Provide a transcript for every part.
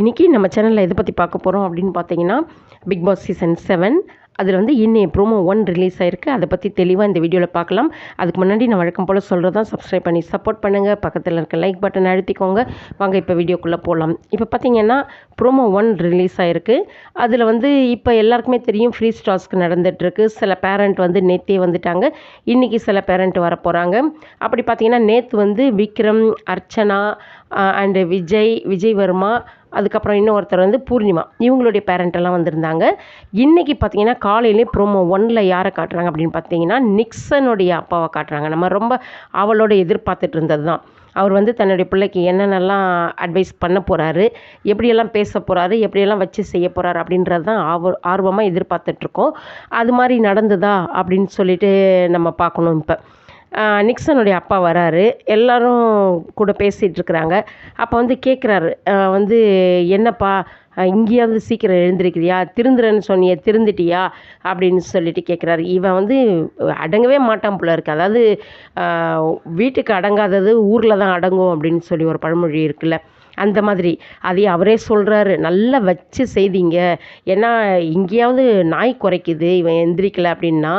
இன்றைக்கி நம்ம சேனலில் எதை பற்றி பார்க்க போகிறோம் அப்படின்னு பார்த்தீங்கன்னா பிக் பாஸ் சீசன் செவன் அதில் வந்து இன்னைய ப்ரோமோ ஒன் ரிலீஸ் ஆயிருக்கு. அதை பற்றி தெளிவாக இந்த வீடியோவில் பார்க்கலாம். அதுக்கு முன்னாடி நான் வழக்கம் போல் சொல்கிறது தான் சப்ஸ்கிரைப் பண்ணி சப்போர்ட் பண்ணுங்கள் பக்கத்தில் இருக்க லைக் பட்டன் அழுத்திக்கோங்க. வாங்க இப்போ வீடியோக்குள்ளே போகலாம் இப்போ பார்த்தீங்கன்னா ப்ரோமோ ஒன் ரிலீஸ் ஆயிருக்கு. அதில் வந்து இப்போ எல்லாருக்குமே தெரியும் ஃப்ரீ ஸ்டாஸ்க்கு நடந்துகிட்ருக்கு சில பேரண்ட் வந்து நேற்றே வந்துட்டாங்க. இன்றைக்கி சில பேரண்ட் வர போகிறாங்க அப்படி பார்த்தீங்கன்னா நேற்று வந்து விக்ரம் அர்ச்சனா அண்டு விஜய் விஜய் வர்மா அதுக்கப்புறம் இன்னொருத்தர் வந்து பூர்ணிமா. இவங்களுடைய பேரண்ட் எல்லாம் வந்திருந்தாங்க. இன்றைக்கி பார்த்தீங்கன்னா காலையிலே ப்ரோமோ ஒன்னில் யாரை காட்டுறாங்க அப்படின்னு பார்த்தீங்கன்னா நிக்சனுடைய அப்பாவை காட்டுறாங்க. நம்ம ரொம்ப அவளோட எதிர்பார்த்துட்டு இருந்தது தான் அவர் வந்து தன்னுடைய பிள்ளைக்கு என்னென்னலாம் அட்வைஸ் பண்ண போகிறாரு எப்படியெல்லாம் பேச போகிறாரு எப்படியெல்லாம் வச்சு செய்ய போகிறாரு அப்படின்றது தான் ஆர்வ ஆர்வமாக எதிர்பார்த்துட்ருக்கோம் அது மாதிரி நடந்ததா அப்படின்னு சொல்லிட்டு நம்ம பார்க்கணும் இப்போ. நிக்சனுடைய அப்பா வராரு. எல்லாரும் கூட பேசிகிட்டு இருக்கிறாங்க. அப்போ வந்து கேட்குறாரு வந்து என்னப்பா இங்கேயாவது சீக்கிரம் எழுந்திருக்கிறியா? திருந்துறேன்னு சொன்னியே திருந்துட்டியா? அப்படின்னு சொல்லிட்டு கேட்குறாரு இவன் வந்து அடங்கவே மாட்டான் போல இருக்கு. அதாவது வீட்டுக்கு அடங்காதது ஊரில் தான் அடங்கும் அப்படின்னு சொல்லி ஒரு பழமொழி இருக்குல்ல. அந்த மாதிரி. அதையும் அவரே சொல்கிறாரு நல்லா வச்சு செய்தீங்க. ஏன்னா இங்கேயாவது நாய் குறைக்குது இவன் எந்திரிக்கல அப்படின்னா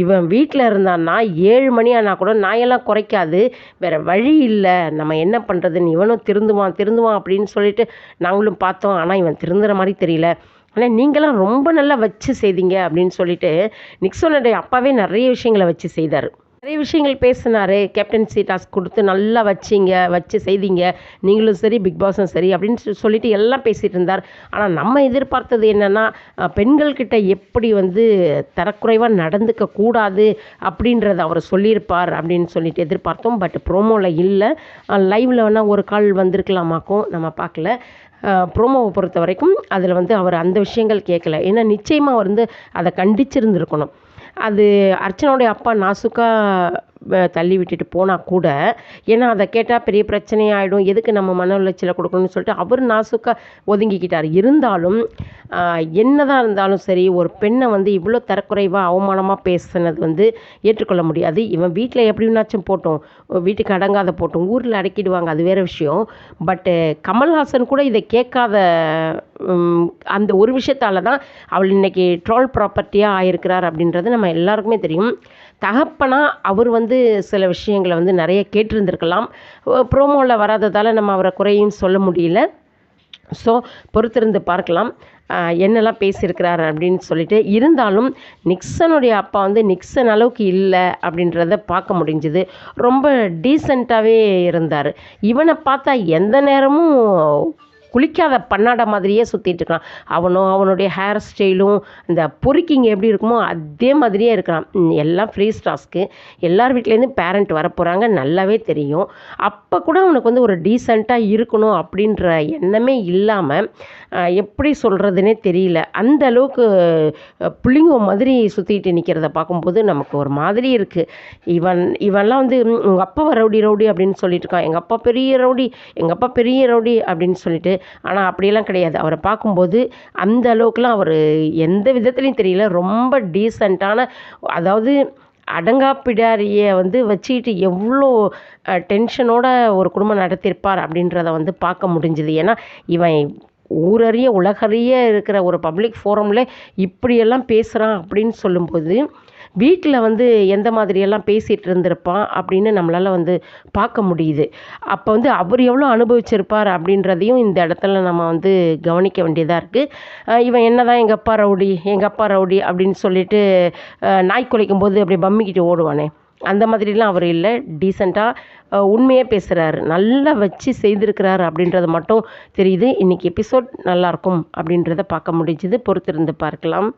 இவன் வீட்டில் இருந்தான்னா ஏழு மணி ஆனால் கூட நாயெல்லாம் குறைக்காது. வேறு வழி இல்லை. நம்ம என்ன பண்ணுறதுன்னு இவனும் திருந்துவான் திருந்துவான் அப்படின்னு சொல்லிட்டு நாங்களும் பார்த்தோம். ஆனால் இவன் திருந்துற மாதிரி தெரியல. ஆனால் நீங்களாம் ரொம்ப நல்லா வச்சு செய்தீங்க அப்படின்னு சொல்லிட்டு நிக்சோனுடைய அப்பாவே நிறைய விஷயங்களை வச்சு செய்தார். நிறைய விஷயங்கள் பேசினார். கேப்டன்சி டாஸ்க் கொடுத்து நல்லா வச்சிங்க வச்சு செய்தீங்க. நீங்களும் சரி பிக் பாஸும் சரி அப்படின்னு சொல்லிட்டு எல்லாம் பேசிகிட்டு இருந்தார். ஆனால் நம்ம எதிர்பார்த்தது என்னென்னா பெண்கள்கிட்ட எப்படி வந்து தரக்குறைவாக நடந்துக்க கூடாது அப்படின்றத அவர் சொல்லியிருப்பார் அப்படின்னு சொல்லிட்டு எதிர்பார்த்தோம். பட் ப்ரோமோவில் இல்லை. லைவில் வேணால் ஒரு கால் வந்திருக்கலாமாக்கும் நம்ம பார்க்கல. ப்ரோமோவை பொறுத்த வரைக்கும் அதில் வந்து அவர் அந்த விஷயங்கள் கேட்கல. ஏன்னா நிச்சயமாக அவர் வந்து அதை கண்டிச்சிருந்துருக்கணும். அது அர்ச்சனோடைய அப்பா நாசுக்காக தள்ளி விட்டுட்டு போனால் கூட ஏன்னா அதை கேட்டால் பெரிய பிரச்சனையாயிடும். எதுக்கு நம்ம மன உளைச்சலை கொடுக்கணும்னு சொல்லிட்டு அவர் நாசுக்கா ஒதுங்கிக்கிட்டார். இருந்தாலும் என்னதான் இருந்தாலும் சரி ஒரு பெண்ணை வந்து இவ்வளோ தரக்குறைவாக அவமானமாக பேசுனது வந்து ஏற்றுக்கொள்ள முடியாது. இவன் வீட்டில் எப்படின்னாச்சும் போட்டோம். வீட்டுக்கு அடங்காத போட்டோம். ஊரில் அடக்கிடுவாங்க. அது வேறு விஷயம். பட்டு கமல்ஹாசன் கூட இதை கேட்காத அந்த ஒரு விஷயத்தால் தான் அவள் இன்றைக்கி ட்ரோல் ப்ராப்பர்ட்டியாக ஆயிருக்கிறார் அப்படின்றது நம்ம எல்லாருக்குமே தெரியும். தகப்பனாக அவர் வந்து சில விஷயங்களை வந்து நிறைய கேட்டிருந்திருக்கலாம். ப்ரோமோவில் வராததால் நம்ம அவரை குறையும் சொல்ல முடியல. ஸோ பொறுத்திருந்து பார்க்கலாம். என்னெல்லாம் பேசியிருக்கிறாரு அப்படின்னு சொல்லிட்டு. இருந்தாலும் நிக்சனுடைய அப்பா வந்து நிக்சன் அளவுக்கு இல்லை அப்படின்றத பார்க்க முடிஞ்சுது. ரொம்ப டீசெண்டாகவே இருந்தார். இவனை பார்த்தா எந்த நேரமும் குளிக்காத பண்ணாட மாதிரியே சுற்றிட்டு இருக்கான். அவனும் அவனுடைய ஹேர் ஸ்டைலும் இந்த பொறுக்கிங்க எப்படி இருக்குமோ அதே மாதிரியே இருக்கிறான். எல்லாம் ஃப்ரீ ஸ்டாஸ்க்கு எல்லார் வீட்லேருந்து பேரண்ட் வரப்போகிறாங்க நல்லாவே தெரியும். அப்போ கூட அவனுக்கு வந்து ஒரு டீசெண்டாக இருக்கணும் அப்படின்ற எண்ணமே இல்லாமல் எப்படி சொல்கிறதுனே தெரியல. அந்த அளவுக்கு புள்ளிங்க மாதிரி சுற்றிட்டு நிற்கிறத பார்க்கும்போது நமக்கு ஒரு மாதிரி இருக்குது இவன் இவன்லாம் வந்து உங்கள் அப்பா ரவுடி ரவுடி அப்படின்னு சொல்லிட்டு இருக்கான். எங்கள் அப்பா பெரிய ரவுடி எங்கள் அப்பா பெரிய ரவுடி அப்படின்னு சொல்லிட்டு ஆனால் அப்படியெல்லாம் கிடையாது. அவரை பார்க்கும்போது அந்த அளவுக்குலாம் அவர் எந்த விதத்துலையும் தெரியல. ரொம்ப டீசெண்டான அதாவது அடங்காப்பிடாரியை வந்து வச்சுக்கிட்டு எவ்வளோ டென்ஷனோட ஒரு குடும்பம் நடத்தியிருப்பார் அப்படின்றத வந்து பார்க்க முடிஞ்சுது. ஏன்னா இவன் ஊரறிய உலகறிய இருக்கிற ஒரு பப்ளிக் ஃபோரமில் இப்படியெல்லாம் பேசுகிறான் அப்படின்னு சொல்லும்போது வீட்டில் வந்து எந்த மாதிரியெல்லாம் பேசிகிட்டு இருந்திருப்பான் அப்படின்னு நம்மளால் வந்து பார்க்க முடியுது. அப்போ வந்து அவர் எவ்வளோ அனுபவிச்சிருப்பார் அப்படின்றதையும் இந்த இடத்துல நம்ம வந்து கவனிக்க வேண்டியதாக இருக்குது இவன் என்ன தான் எங்கள் அப்பா ரவுடி எங்கள் அப்பா ரவுடி அப்படின்னு சொல்லிட்டு நாய் குலைக்கும் போது அப்படி பம்மிக்கிட்டு ஓடுவானே. அந்த மாதிரிலாம் அவர் இல்லை. டீசெண்டாக உண்மையாக பேசுகிறாரு நல்லா வச்சு செய்திருக்கிறாரு அப்படின்றது மட்டும் தெரியுது. இன்றைக்கி எபிசோட் நல்லாயிருக்கும் அப்படின்றத பார்க்க முடிஞ்சுது. பொறுத்திருந்து பார்க்கலாம்.